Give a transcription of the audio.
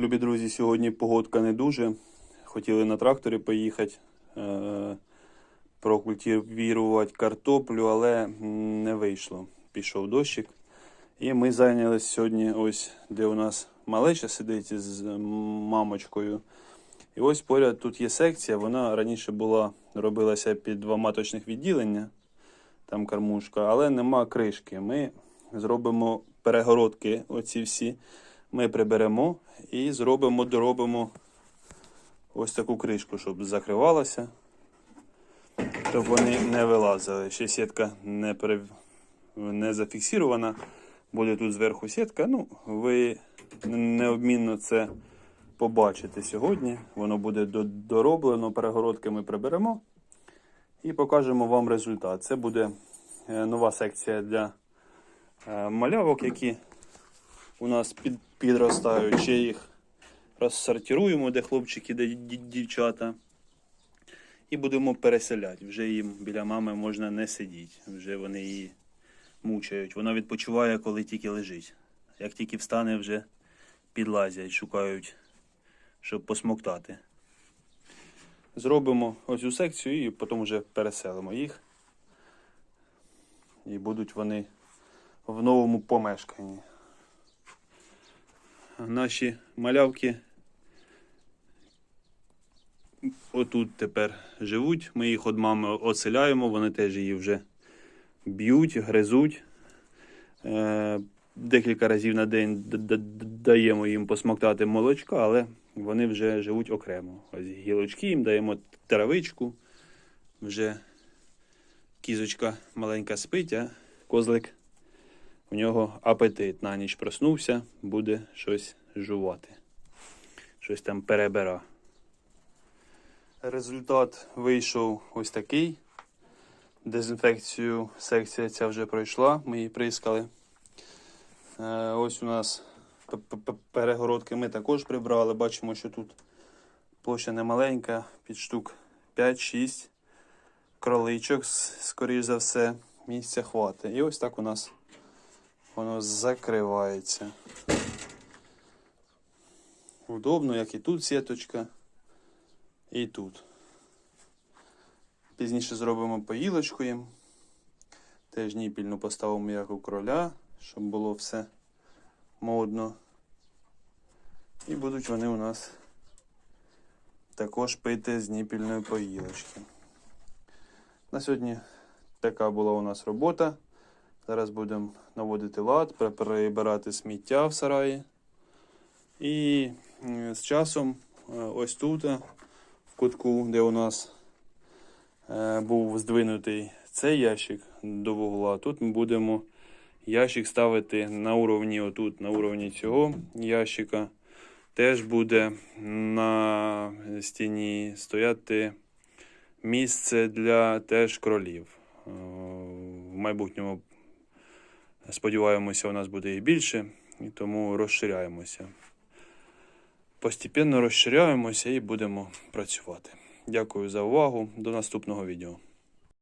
Любі друзі, сьогодні погодка не дуже. Хотіли на тракторі поїхати, е- картоплю, але не вийшло. Пішов дощик. І ми зайнялися сьогодні, ось де у нас малеча сидить з мамочкою. І ось поряд тут є секція. Вона раніше була, робилася під два маточних відділення, там кормушка, але нема кришки. Ми зробимо перегородки, оці всі. Ми приберемо і зробимо, доробимо ось таку кришку, щоб закривалася, щоб вони не вилазили. Ще сітка не, пере... не зафіксирована. Буде тут зверху сітка. Ну, ви неодмінно це побачите сьогодні. Воно буде дороблено, перегородки ми приберемо і покажемо вам результат. Це буде е, нова секція для е, малявок, які у нас під, підростають. Ще їх розсортируємо, де хлопчики, де дівчата. І будемо переселяти. Вже їм біля мами можна не сидіти. Вже вони її мучають. Вона відпочиває, коли тільки лежить. Як тільки встане, вже підлазять, шукають, щоб посмоктати. Зробимо ось цю секцію і потім вже переселимо їх. І будуть вони в новому помешканні. Наші малявки отут тепер живуть. Ми їх від мами оселяємо, вони теж її вже б'ють, гризуть. Е, Декілька разів на день даємо їм посмоктати молочка, але вони вже живуть окремо. Ось гілочки їм даємо травичку. Вже кізочка маленька спить, а козлик у нього апетит на ніч проснувся, буде щось жувати. Щось там перебира. Результат вийшов ось такий. Дезінфекцію секція ця вже пройшла, ми її прискали. Е, ось у нас перегородки ми також прибрали. Бачимо, що тут площа немаленька, під штук 5-6 кроличок, скоріш за все, місця хватить. І ось так у нас воно закривається. Удобно, як і тут сіточка, і тут. Пізніше зробимо поїлочку їм. Теж ніпільну поставимо як у кроля, щоб було все модно. І будуть вони у нас також пити з ніпільної поїлочки. На сьогодні така була у нас робота. Зараз будемо наводити лад, прибирати сміття в сараї. І з часом е, ось тут, е, в кутку, де у нас е, був здвинутий цей ящик до вугла, тут ми будемо ящик ставити на уровні, отут, на уровні цього ящика. Теж буде на стіні стояти місце для теж кролів. В майбутньому Сподіваємося, у нас буде їх більше, і тому розширяємося. Постепенно розширяємося і будемо працювати. Дякую за увагу. До наступного відео.